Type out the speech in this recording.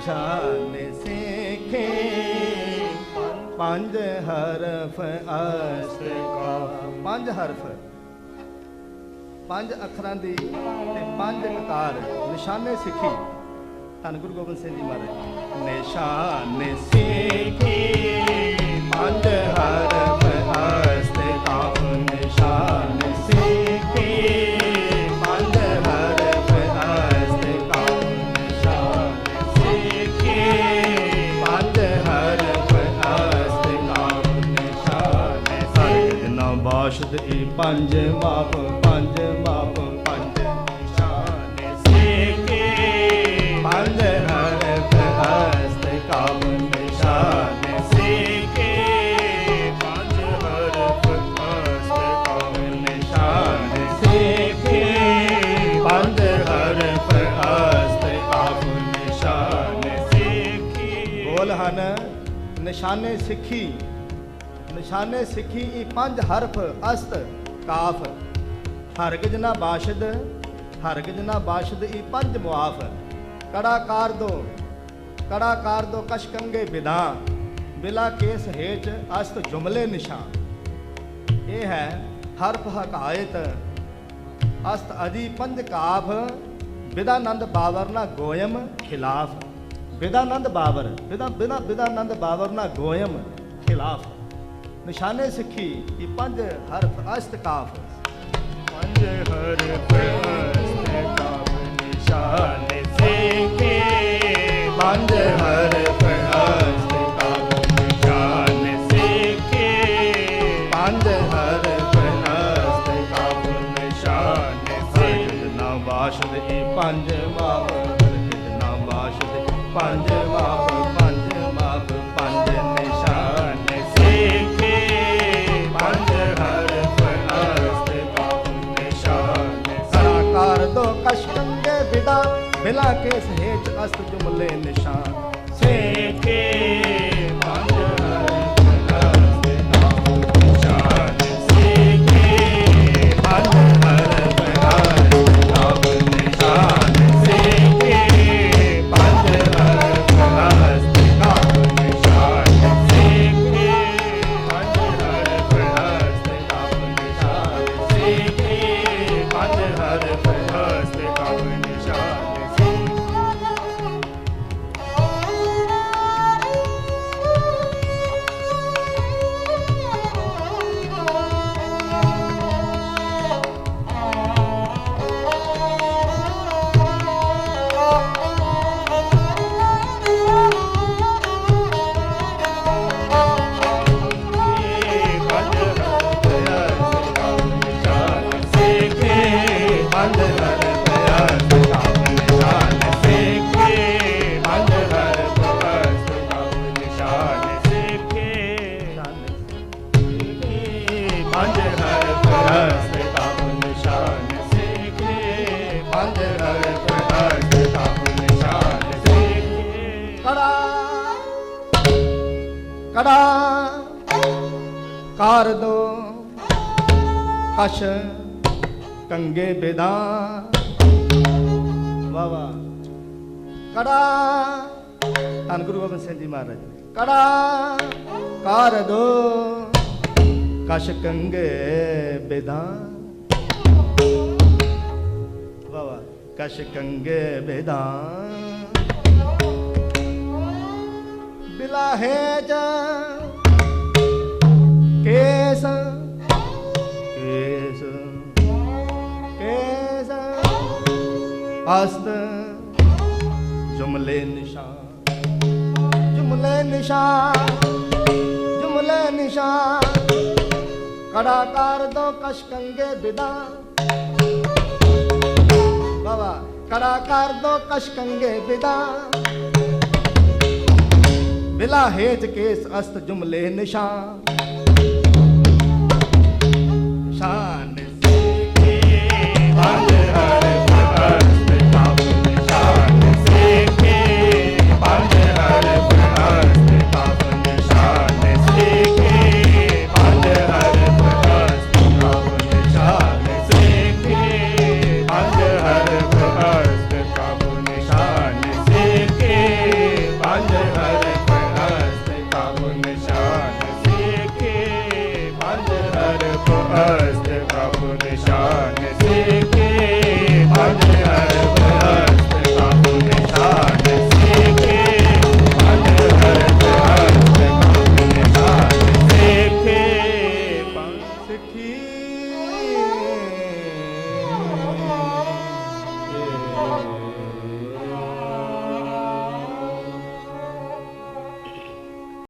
ਨਿਸ਼ਾਨ ਸਿੱਖੇ। ਪੰਜ ਹਰਫ ਅਸਤ ਪੰਜ ਹਰਫ। ਪੰਜ ਅੱਖਰਾਂ ਦੀ ਤੇ ਪੰਜ ਕਤਾਰ ਨਿਸ਼ਾਨੇ ਸਿੱਖੀ। ਧੰਨ ਗੁਰੂ ਗੋਬਿੰਦ ਸਿੰਘ ਜੀ ਮਹਾਰਾਜ। ਨਿਸ਼ਾਨੇ ਸਿੱਖੀ। ਪੰਜ ਹਰਫ ਅਸ਼ਦ ਏ ਪੰਜ ਮਾਪ ਪੰਜ ਮਾਪ, ਪੰਜ ਨਿਸ਼ਾਨ ਸੇਕੇ ਪੰਜ ਹਰਫ ਹਸਤ ਕਾਮ ਨਿਸ਼ਾਨ ਸੇਕੇ ਪੰਜ ਹਰਫ ਹਸਤ ਕਾਮ ਨਿਸ਼ਾਨ ਸੇਕੇ ਪੰਜ ਹਰਫ ਹਸਤ ਕਾਮ ਨਿਸ਼ਾਨ ਸੇਕੇ ਬੋਲ ਹਨ, ਨਿਸ਼ਾਨੇ ਸਿੱਖੀ। ਨਿਸ਼ਾਨੇ ਸਿੱਖੀ ਇਹ ਪੰਜ ਹਰਫ ਅਸਤ, ਕਾਫ। ਹਰਗਜ ਨਾ ਬਾਸ਼ਦ ਹਰਗਜ ਨਾ ਬਾਸ਼ਦ ਇਹ ਪੰਜ ਮੁਆਫ। ਕੜਾਕਾਰ ਦੋ ਕੜਾਕਾਰ ਦੋ ਕਸ਼ਕੰਗੇ ਵਿਦਾ ਬਿਲਾ ਕੇਸ ਹੇਚ ਅਸਤ ਜੁਮਲੇ ਨਿਸ਼ਾਨ। ਇਹ ਹੈ ਹਰਫ ਹਕਾਇਤ। ਅਸਤ ਅਦੀ ਪੰਜ ਕਾਫ ਵਿਦਾਨੰਦ ਬਾਵਰ ਨਾ ਗੋਇਮ ਖਿਲਾਫ। ਵਿਦਾਨੰਦ ਬਾਵਰ ਵਿਦਾ ਬਿਨਾ ਵਿਦਾਨੰਦ ਬਾਵਰ ਨਾ ਗੋਇਮ ਖਿਲਾਫ। ਨਿਸ਼ਾਨੇ ਸਿੱਖੀ ਇਹ ਪੰਜ ਹਰਫ ਅਸਤ ਕਾਫ ਪੰਜ ਹਰਫ ਅਸਤ ਕਾਫ ਨਿਸ਼ਾਨੇ ਸਿੱਖੀ। ਪੰਜ ਹਰਫ ਅਸਤ ਕਾਫ ਨਿਸ਼ਾਨੇ ਸਿੱਖੀ। ਪੰਜ ਹਰਫ ਅਸਤ ਕਾਫ ਨਿਸ਼ਾਨੇ ਸਿੱਖੀ। ਨਾ ਬਾਸ਼ਦ ਇਹ ਪੰਜ ਮਾਪ ਨਾ ਬਾਸ਼ਦ ਪੰਜ ਮਿਲਾ ਕੇ ਸਹੇਜ ਅਸਤ ਜੁਮਲੇ ਨਿਸ਼ਾਨ। ਕੜਾ ਕੜਾ ਕਰ ਦੋ ਕਸ਼ ਕੰਗੇ ਬਿਦਾ। ਵਾ ਵਾ ਕੜਾ। ਧੰਨ ਗੁਰੂ ਗੋਬਿੰਦ ਸਿੰਘ ਜੀ ਮਹਾਰਾਜ ਕੜਾ। ਕਰ ਦੋ। ਕਸ਼ ਕੰਗੇ ਬਿਦਾ। ਵਾ ਵਾ ਕਸ਼ ਕੰਗੇ ਬਿਦਾ। ਬਿਲਾ ਹੈ ਜਾ ਅਸਤ ਜੁਮਲੇ ਨਿਸ਼ਾਨ ਜੁਮਲੇ ਨਿਸ਼ਾਨ ਜੁਮਲੇ ਨਿਸ਼ਾਨ। ਕੜਾ ਕਰ ਦੋ ਕਸ਼ਕੰਗੇ ਬਿਦਾ ਬਾਬਾ ਕੜਾ ਕਰ ਦੋ ਕਸ਼ਕੰਗੇ ਵਿਦਾ ਬਿਲਾ ਹੇਜ ਕੇਸ ਅਸਤ ਜੁਮਲੇ ਨਿਸ਼ਾਨ। ਨਿਸ਼ਾਨ ਸਿੱਖੇ ਪੰਜ ਹਰਫ ਅਸਤ ਹਸਤ ਪ੍ਰਭੂ ਨਿਸ਼ਾਨ ਸੇ ਕੇ ਅਜ ਹਰ ਹਸਤ ਪ੍ਰਭੂ ਨਿਸ਼ਾਨ ਸੇ ਕੇ ਅਜ ਹਰ ਹਸਤ ਪ੍ਰਭੂ ਨਿਸ਼ਾਨ ਸੇ ਕੇ ਪੰਸਖੀ Yeah.